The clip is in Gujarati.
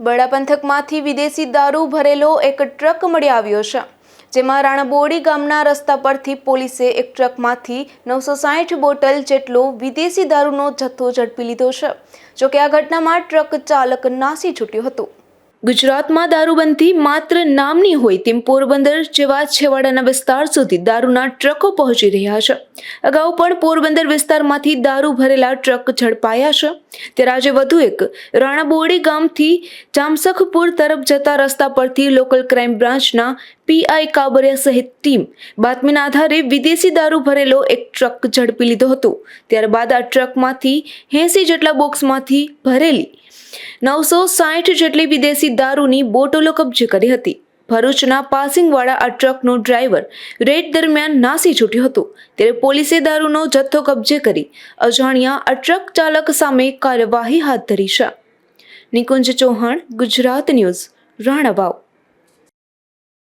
બરડા પંથકમાંથી વિદેશી દારૂ ભરેલો એક ટ્રક મળી આવ્યો છે. જેમાં રાણાબોડી ગામના રસ્તા પરથી પોલીસે એક ટ્રકમાંથી નવસો સાઠ બોટલ જેટલો વિદેશી દારૂનો જથ્થો ઝડપી લીધો છે. જોકે આ ઘટનામાં ટ્રક ચાલક નાસી છૂટ્યો હતો. ગુજરાતમાં દારૂબંધી માત્ર નામની હોય તેમ પોરબંદર જેવા છેવાડાના વિસ્તાર સુધી દારૂના ટ્રકો પહોંચી રહ્યા છે. અગાઉ પણ પોરબંદર વિસ્તારમાંથી દારૂ ભરેલા ટ્રક ઝડપાયા છે. ત્યારે આજે વધુ એક રાણાબોડી ગામથી જામસખપુર તરફ જતા રસ્તા પરથી લોકલ ક્રાઇમ બ્રાન્ચના પીઆઈ કાબરિયા સહિત ટીમ બાતમીના આધારે વિદેશી દારૂ ભરેલો એક ટ્રક ઝડપી લીધો હતો. ત્યારબાદ આ ટ્રકમાંથી એંસી જેટલા બોક્સમાંથી ભરેલી નવસો સાઠ જેટલી વિદેશી દારૂની બોટલો કબજે કરી હતી. ભરૂચના પાસિંગવાળા આ ટ્રકનો ડ્રાઈવર રેડ દરમિયાન નાસી છૂટ્યો હતો. ત્યારે પોલીસે દારૂનો જથ્થો કબજે કરી અજાણ્યા આ ટ્રક ચાલક સામે કાર્યવાહી હાથ ધરી છે. નિકુંજ ચૌહાણ, ગુજરાત ન્યૂઝ, રાણાવાવ.